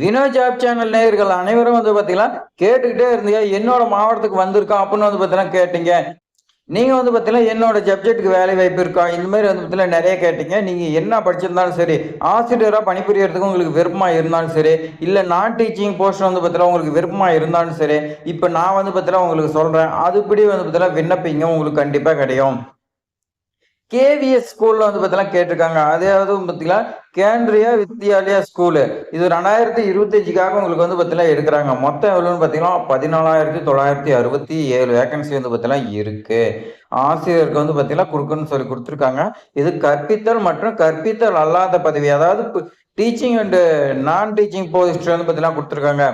Vino job channel நேயர்கள் அனைவரும் வந்து பார்த்தீங்கன்னா கேட்டுக்கிட்டே இருந்தீங்க. என்னோட மாவட்டத்துக்கு வந்திருக்கோம் அப்படின்னு வந்து பார்த்தீங்கன்னா கேட்டீங்க. நீங்க வந்து பார்த்தீங்கன்னா என்னோட சப்ஜெக்ட்டுக்கு வேலை வாய்ப்பு இருக்கா? இந்த மாதிரி வந்து பார்த்தீங்கன்னா நிறைய கேட்டீங்க. நீங்க என்ன படிச்சிருந்தாலும் சரி ஆசிரியராக பணிபுரியறதுக்கு உங்களுக்கு விருப்பமா இருந்தாலும் சரி இல்லை நான் டீச்சிங் போஸ்ட் வந்து பார்த்தீங்கன்னா உங்களுக்கு விருப்பமா இருந்தாலும் சரி இப்போ நான் வந்து பார்த்தீங்கன்னா உங்களுக்கு சொல்றேன். அதுபடி வந்து பார்த்தீங்கன்னா விண்ணப்பிங்க. உங்களுக்கு கண்டிப்பாக கிடைக்கும். கேவிஎஸ் ஸ்கூல்ல வந்து பார்த்தீங்கன்னா கேட்டிருக்காங்க. அதாவது பார்த்தீங்கன்னா கேந்திரியா வித்யாலயா ஸ்கூலு இது ரெண்டாயிரத்தி இருபத்தஞ்சுக்காக உங்களுக்கு வந்து பார்த்தீங்கன்னா எடுக்கிறாங்க. மொத்தம் எவ்வளோன்னு பார்த்தீங்கன்னா பதினாலாயிரத்தி தொள்ளாயிரத்தி அறுபத்தி ஏழு வேகன்சி வந்து பார்த்தீங்கன்னா இருக்கு. ஆசிரியருக்கு வந்து பார்த்தீங்கன்னா கொடுக்குன்னு சொல்லி கொடுத்துருக்காங்க. இது கற்பித்தல் மற்றும் கற்பித்தல் அல்லாத பதவி அதாவது teaching and non teaching post வந்து பார்த்தீங்கன்னா கொடுத்துருக்காங்க.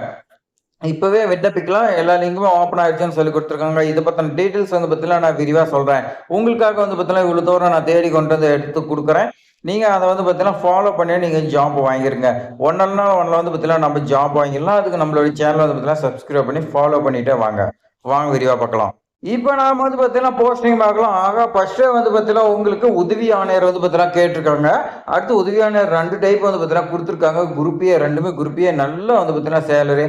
இப்பவே விண்ணப்பிக்கலாம். எல்லா லிங்குமே ஓப்பன் ஆயிடுச்சுன்னு சொல்லி கொடுத்துருக்காங்க. இதை பத்தின டீட்டெயில்ஸ் வந்து பார்த்தீங்கன்னா நான் விரிவாக சொல்றேன். உங்களுக்காக வந்து பார்த்தீங்கன்னா இவ்வளோ தூரம் நான் தேடி கொண்டு வந்து எடுத்து கொடுக்குறேன். நீங்க அதை வந்து பார்த்தீங்கன்னா ஃபாலோ பண்ணி நீங்க ஜாப் வாங்கிருங்க. ஒன்னொன்னா ஒன்ல வந்து பார்த்தீங்கன்னா நம்ம ஜாப் வாங்கிடலாம். அதுக்கு நம்மளுடைய சேனல் வந்து பார்த்தீங்கன்னா சப்ஸ்கிரைப் பண்ணி ஃபாலோ பண்ணிட்டே வாங்க. வாங்க விரிவாக பார்க்கலாம். இப்போ நாம் வந்து பார்த்தீங்கன்னா போஸ்டிங் பார்க்கலாம். ஆக ஃபஸ்ட்டே வந்து பார்த்தீங்கன்னா உங்களுக்கு உதவி ஆணையர் வந்து பார்த்தீங்கன்னா கேட்டிருக்காங்க. அடுத்து உதவி ஆணையர் ரெண்டு டைப் வந்து பார்த்தீங்கன்னா கொடுத்துருக்காங்க. குரூப்பியே ரெண்டுமே குரூப்பியே நல்லா வந்து பார்த்தீங்கன்னா சேலரி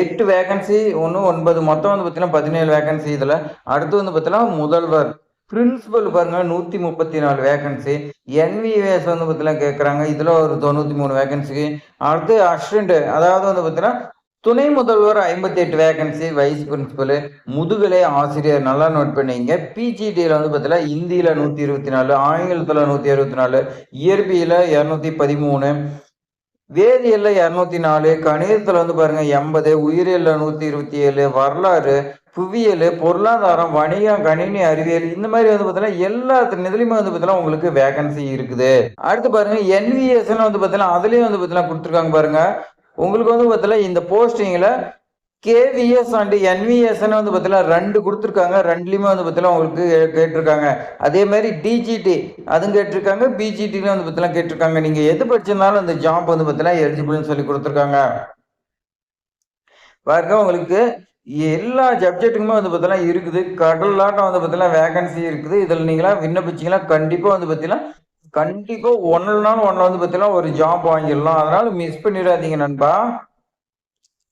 எட்டு வேகன்சி ஒன்று ஒன்பது. மொத்தம் வந்து பார்த்தீங்கன்னா பதினேழு வேகன்சி இதில். அடுத்து வந்து பார்த்தீங்கன்னா முதல்வர். பிரின்சிபல் பாருங்க நூற்றி முப்பத்தி நாலு வேகன்சி என்விஎஸ் வந்து பார்த்தீங்கன்னா கேட்குறாங்க இதில் ஒரு தொண்ணூற்றி மூணு வேகன்சி அடுத்து அசிஸ்டண்ட் அதாவது வந்து பார்த்தீங்கன்னா துணை முதல்வர் ஐம்பத்தி எட்டு வேகன்சி வைஸ் பிரின்சிபல் முதுகலை ஆசிரியர் நல்லா நோட் பண்ணிங்க. பிஜிடியில் வந்து பார்த்தீங்கன்னா இந்தியில் நூற்றி இருபத்தி நாலு ஆங்கிலத்தில் நூற்றி அறுபத்தி நாலு இயற்பியில் இரநூத்தி பதிமூணு வேதியியல்ல இரநூத்தி நாலு கணிதத்தில் வந்து பாருங்க எண்பது உயிரியல்ல நூற்றி இருபத்தி ஏழு வரலாறு புவியியல் பொருளாதாரம் வணிகம் கணினி அறிவியல் இந்த மாதிரி வந்து பார்த்தீங்கன்னா எல்லா இதுலையுமே வந்து பார்த்தீங்கன்னா உங்களுக்கு வேகன்சி இருக்குது. அடுத்து பாருங்க என்விஎஸ்ன்னு வந்து பார்த்தீங்கன்னா அதுலேயும் வந்து பார்த்தீங்கன்னா கொடுத்துருக்காங்க பாருங்க. உங்களுக்கு வந்து பார்த்தீங்கன்னா இந்த போஸ்டிங்கில் கேவிஎஸ் அண்ட் என்விஎஸ்ன்னு வந்து பார்த்தீங்கன்னா ரெண்டு கொடுத்துருக்காங்க. ரெண்டுலேயுமே வந்து பார்த்தீங்கன்னா உங்களுக்கு கேட்டிருக்காங்க. அதே மாதிரி டிஜிடி அதுவும் கேட்டிருக்காங்க. பிஜிடிலையும் வந்து பார்த்தீங்கன்னா கேட்டிருக்காங்க. நீங்கள் எது படிச்சிருந்தாலும் அந்த ஜாப் வந்து பார்த்தீங்கன்னா எலிஜிபிள்னு சொல்லி கொடுத்துருக்காங்க. பாருங்க உங்களுக்கு எல்லா சப்ஜெக்ட்டுக்குமே வந்து பார்த்தீங்கன்னா இருக்குது. கடலாட்டம் வந்து பார்த்தீங்கன்னா வேகன்சி இருக்குது. இதில் நீங்களாம் விண்ணப்பிச்சிங்கன்னா கண்டிப்பாக வந்து பார்த்தீங்கன்னா கண்டிப்பாக ஒன்றுனாலும் ஒன்றில் வந்து பாத்தீங்கன்னா ஒரு ஜாப் வாங்கிடலாம். அதனால மிஸ் பண்ணிடாதீங்க நண்பா.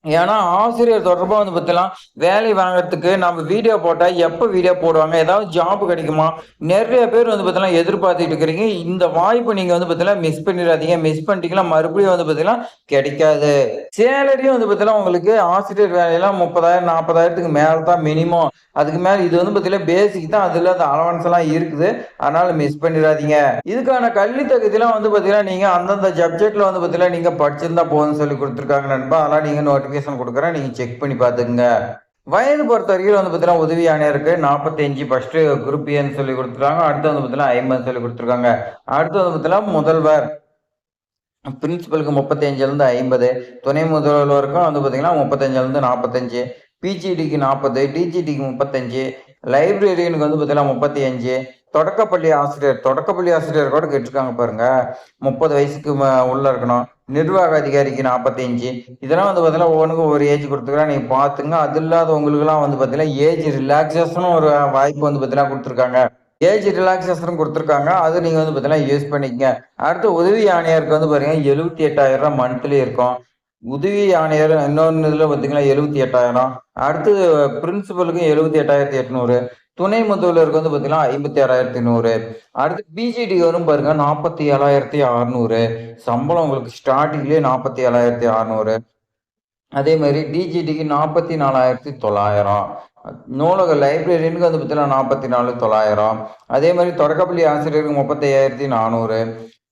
ஏன்னா ஆசிரியர் தொடர்பாக வந்து பார்த்தீங்கன்னா வேலை வாங்குறதுக்கு நம்ம வீடியோ போட்டால் எப்போ வீடியோ போடுவாங்க? ஏதாவது ஜாப் கிடைக்குமா? நிறைய பேர் வந்து பார்த்தீங்கன்னா எதிர்பார்த்துட்டு இருக்கிறீங்க. இந்த வாய்ப்பு நீங்கள் வந்து பார்த்தீங்கன்னா மிஸ் பண்ணிடாதீங்க. மிஸ் பண்ணிட்டீங்கன்னா மறுபடியும் வந்து பார்த்தீங்கன்னா கிடைக்காது. சேலரியும் வந்து பார்த்தீங்கன்னா உங்களுக்கு ஆசிரியர் வேலையெல்லாம் முப்பதாயிரம் நாற்பதாயிரத்துக்கு மேலே தான் மினிமம் அதுக்கு மேலே இது வந்து பார்த்தீங்கன்னா பேசிக் தான். அதில் அந்த அலவன்ஸ் எல்லாம் இருக்குது. அதனால மிஸ் பண்ணிடாதீங்க. இதுக்கான கல்வி தகுதியெல்லாம் வந்து பார்த்தீங்கன்னா நீங்கள் அந்தந்த சப்ஜெக்டில் வந்து பார்த்தீங்கன்னா நீங்கள் படிச்சிருந்தா போதும்னு சொல்லி கொடுத்துருக்காங்க நண்பா. அதெல்லாம் நீங்கள் நோட்டிஃபிகேஷன் கொடுக்குறேன். நீங்கள் செக் பண்ணி பார்த்துக்குங்க. வயது பொறுத்த வரைக்கும் வந்து பார்த்தீங்கன்னா உதவி ஆணையருக்கு நாற்பத்தஞ்சு ஃபர்ஸ்ட் குரூப் ஏன்னு சொல்லி கொடுத்துருக்காங்க. அடுத்து வந்து பார்த்தீங்கன்னா ஐம்பது சொல்லி கொடுத்துருக்காங்க. அடுத்து வந்து பார்த்தீங்கன்னா முதல்வர். பிரின்சிபலுக்கு முப்பத்தஞ்சுலேருந்து ஐம்பது. துணை முதல்வருக்கும் வந்து பார்த்தீங்கன்னா முப்பத்தஞ்சுலேருந்து நாற்பத்தஞ்சு. பிஜிடிக்கு நாற்பது டிஜிடிக்கு முப்பத்தஞ்சு. லைப்ரரியனுக்கு வந்து பார்த்தீங்கன்னா முப்பத்தி அஞ்சு தொடக்கப்பள்ளி ஆசிரியர் தொடக்கப்பள்ளி ஆசிரியர் கூட கேட்டிருக்காங்க பாருங்க. முப்பது வயசுக்கு உள்ள இருக்கணும். நிர்வாக அதிகாரிக்கு நாற்பத்தஞ்சு இதெல்லாம் வந்து பார்த்தீங்கன்னா ஒவ்வொன்றுக்கும் ஒரு ஏஜ் கொடுத்துக்கலாம் நீங்கள் பார்த்துங்க. அது இல்லாதவங்களுக்குலாம் வந்து பார்த்தீங்கன்னா ஏஜ் ரிலாக்ஸேஷனும் ஒரு வாய்ப்பு வந்து பார்த்தீங்கன்னா கொடுத்துருக்காங்க. ஏஜ் ரிலாக்ஸேஷன் கொடுத்துருக்காங்க. அது நீங்கள் வந்து பார்த்தீங்கன்னா யூஸ் பண்ணிக்கங்க. அடுத்து உதவி ஆணையருக்கு வந்து பார்த்தீங்கன்னா எழுபத்தி எட்டாயிரம் ரூபா மந்த்லி இருக்கும். உதவி ஆணையர் இன்னொன்று இதில் பார்த்தீங்கன்னா எழுபத்தி எட்டாயிரம். அடுத்து பிரின்சிபலுக்கும் எழுபத்தி எட்டாயிரத்தி எட்நூறு. துணை முதல்வருக்கு வந்து பார்த்தீங்கன்னா ஐம்பத்தி ஆறாயிரத்தி நூறு அடுத்து பிஜேடி வரும் பாருங்க நாற்பத்தி ஏழாயிரத்தி அறநூறு. சம்பளம் உங்களுக்கு ஸ்டார்டிங்லேயே நாற்பத்தி ஏழாயிரத்தி அறநூறு. அதே மாதிரி டிஜிடிக்கு நாற்பத்தி நாலாயிரத்தி தொள்ளாயிரம். நூலக லைப்ரரியனுக்கு வந்து பார்த்தீங்கன்னா நாற்பத்தி நாலு தொள்ளாயிரம். அதே மாதிரி தொடக்கப்பள்ளி ஆசிரியருக்கு முப்பத்தி ஐயாயிரத்தி நானூறு.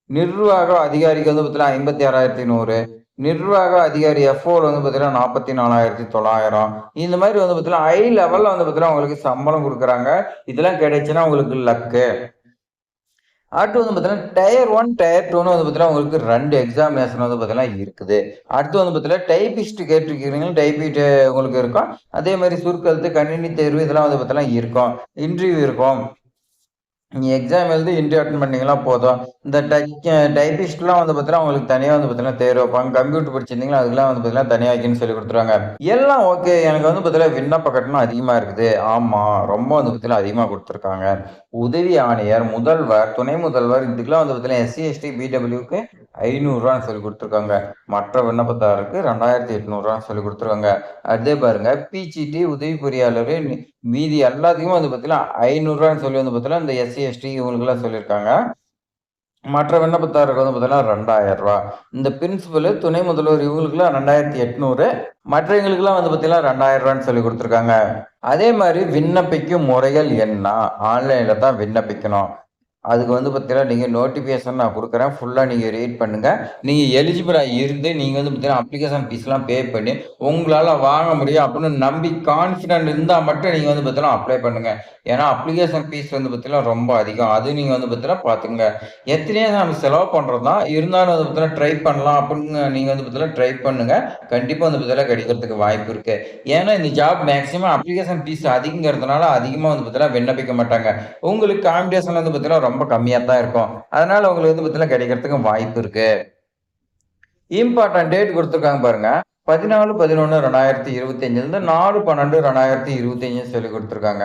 நிர்வாக அதிகாரிக்கு வந்து பார்த்தீங்கன்னா ஐம்பத்தி ஆறாயிரத்தி நூறு நிர்வாக அதிகாரி எஃப்ஓ வந்து பார்த்தீங்கன்னா நாற்பத்தி நாலாயிரத்தி தொள்ளாயிரம். இந்த மாதிரி வந்து பார்த்தீங்கன்னா ஹை லெவலில் வந்து பார்த்தீங்கன்னா உங்களுக்கு சம்பளம் கொடுக்குறாங்க. இதெல்லாம் கிடைச்சுன்னா உங்களுக்கு லக்கு அடுத்து வந்து பார்த்தீங்கன்னா டயர் ஒன் டயர் டூன்னு வந்து பார்த்தீங்கன்னா உங்களுக்கு ரெண்டு எக்ஸாமினேஷன் வந்து பார்த்தீங்கன்னா இருக்குது. அடுத்து வந்து பார்த்தீங்கன்னா டைபிஸ்ட் கேட்டிருக்கிறீங்க டைபிட் உங்களுக்கு இருக்கும். அதே மாதிரி சுருக்கெழுத்து கணினி தேர்வு இதெல்லாம் வந்து பார்த்தீங்கன்னா இருக்கும். இன்டர்வியூ இருக்கும். நீங்கள் எக்ஸாம் எழுதி இன்டர்வியூ அட்டன் பண்ணீங்களா போதும். இந்த டைபிஸ்ட்லாம் வந்து பார்த்தீங்கன்னா உங்களுக்கு தனியாக வந்து பார்த்தீங்கன்னா தேர்வு வைப்பாங்க. கம்ப்யூட்டர் படிச்சிருந்தீங்களா அதுக்கெல்லாம் வந்து பார்த்தீங்கன்னா தனியாக வைக்கணும்னு சொல்லி கொடுத்துருவாங்க. எல்லாம் ஓகே எனக்கு வந்து பார்த்தீங்கன்னா விண்ணப்ப கட்டணம் அதிகமாக இருக்குது. ஆமாம் ரொம்ப வந்து பார்த்தீங்கன்னா அதிகமாக கொடுத்துருக்காங்க. உதவி ஆணையர் முதல்வர் துணை முதல்வர் இதுக்கெல்லாம் வந்து பார்த்தீங்கன்னா எஸ்சி எஸ்டி பிடபிள்யூக்கு ஐநூறுரூவான்னு சொல்லி கொடுத்துருக்காங்க. மற்ற விண்ணப்பத்தாருக்கு ரெண்டாயிரத்தி எட்நூறுரூவான்னு சொல்லி கொடுத்துருக்காங்க. அதே பாருங்க பிஜிடி உதவி பொறியாளர் மீதி எல்லாத்துக்குமே வந்து பார்த்தீங்கன்னா ஐநூறுரூவான்னு சொல்லி வந்து பார்த்தீங்கன்னா இந்த எஸ்சி எஸ்டி இவங்களுக்குலாம் சொல்லியிருக்காங்க. மற்ற விண்ணப்பத்தாருக்கு வந்து பார்த்தீங்கன்னா ரெண்டாயிரம் ரூபா இந்த பிரின்சிபல் துணை முதல்வர் இவங்களுக்குலாம் ரெண்டாயிரத்தி எட்நூறு. மற்றவங்களுக்குலாம் வந்து பார்த்தீங்கன்னா ரெண்டாயிரம் ரூபான்னு சொல்லி கொடுத்துருக்காங்க. அதே மாதிரி விண்ணப்பிக்கும் முறைகள் என்ன? ஆன்லைனில் தான் விண்ணப்பிக்கணும். அதுக்கு வந்து பார்த்தீங்கன்னா நீங்கள் நோட்டிஃபிகேஷன் நான் கொடுக்குறேன் ஃபுல்லாக நீங்கள் ரீட் பண்ணுங்கள் நீங்கள் எலிஜிபிளாக இருந்து நீங்கள் வந்து பார்த்தீங்கன்னா அப்ளிகேஷன் ஃபீஸ்லாம் பே பண்ணி உங்களால் வாங்க முடியும் அப்படின்னு நம்பி கான்ஃபிடென்ட் இருந்தால் மட்டும் நீங்கள் வந்து பார்த்தீங்கன்னா அப்ளை பண்ணுங்கள் ஏன்னா அப்ளிகேஷன் ஃபீஸ் வந்து பார்த்தீங்கன்னா ரொம்ப அதிகம் அது நீங்கள் வந்து பார்த்தீங்கன்னா பார்த்துங்க எத்தனையோ நம்ம செலவு பண்ணுறது தான் இருந்தாலும் வந்து பார்த்தீங்கன்னா ட்ரை பண்ணலாம் அப்படின்னு நீங்கள் வந்து பார்த்தீங்கன்னா ட்ரை பண்ணுங்கள் கண்டிப்பாக வந்து பார்த்தீங்கன்னா கிடைக்கிறதுக்கு வாய்ப்பு இருக்குது ஏன்னா இந்த ஜாப் மேக்ஸிமம் அப்ளிகேஷன் ஃபீஸ் அதிகங்கிறதுனால அதிகமாக வந்து பார்த்தீங்கன்னா விண்ணப்பிக்க மாட்டாங்க உங்களுக்கு காம்படிஷன் வந்து பார்த்தீங்கன்னா ரொம்ப கம்மியாக தான் இருக்கும். அதனால உங்களுக்கு வந்து பார்த்தீங்கன்னா கிடைக்கிறதுக்கு வாய்ப்பு இருக்கு. இம்பார்ட்டன்ட் டேட் கொடுத்துருக்காங்க பாருங்க. பதினாலு பதினொன்று ரெண்டாயிரத்தி இருபத்தஞ்சிலேருந்து நாலு பன்னெண்டு ரெண்டாயிரத்தி இருபத்தஞ்சுன்னு சொல்லி கொடுத்துருக்காங்க.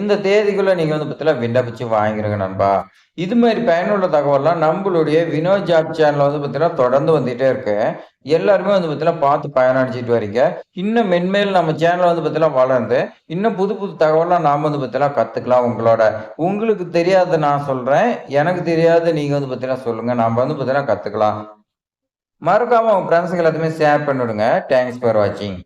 இந்த தேதிக்குள்ள நீங்கள் வந்து பார்த்தீங்கன்னா விண்ணப்பிச்சு வாங்கிருங்க நண்பா. இது மாதிரி பயனுள்ள தகவல்லாம் நம்மளுடைய வினோத் ஜாப் சேனல் வந்து பார்த்தீங்கன்னா தொடர்ந்து வந்துகிட்டே இருக்கு. எல்லாருமே வந்து பார்த்தீங்கன்னா பார்த்து பயனடைஞ்சிட்டு வரீங்க. இன்னும் மென்மேல் நம்ம சேனல் வந்து பார்த்தீங்கன்னா வளர்ந்து இன்னும் புது புது தகவலாம் நாம் வந்து பார்த்தீங்கன்னா கற்றுக்கலாம் உங்களோட. உங்களுக்கு தெரியாத நான் சொல்கிறேன் எனக்கு தெரியாத நீங்கள் வந்து பார்த்தீங்கன்னா சொல்லுங்கள் நாம் வந்து பார்த்தீங்கன்னா கற்றுக்கலாம் மறக்காமல் உங்கள் ஃப்ரெண்ட்ஸுக்கு எல்லாத்தையுமே ஷேர் பண்ணிவிடுங்க தேங்க்ஸ் ஃபார் வாட்சிங்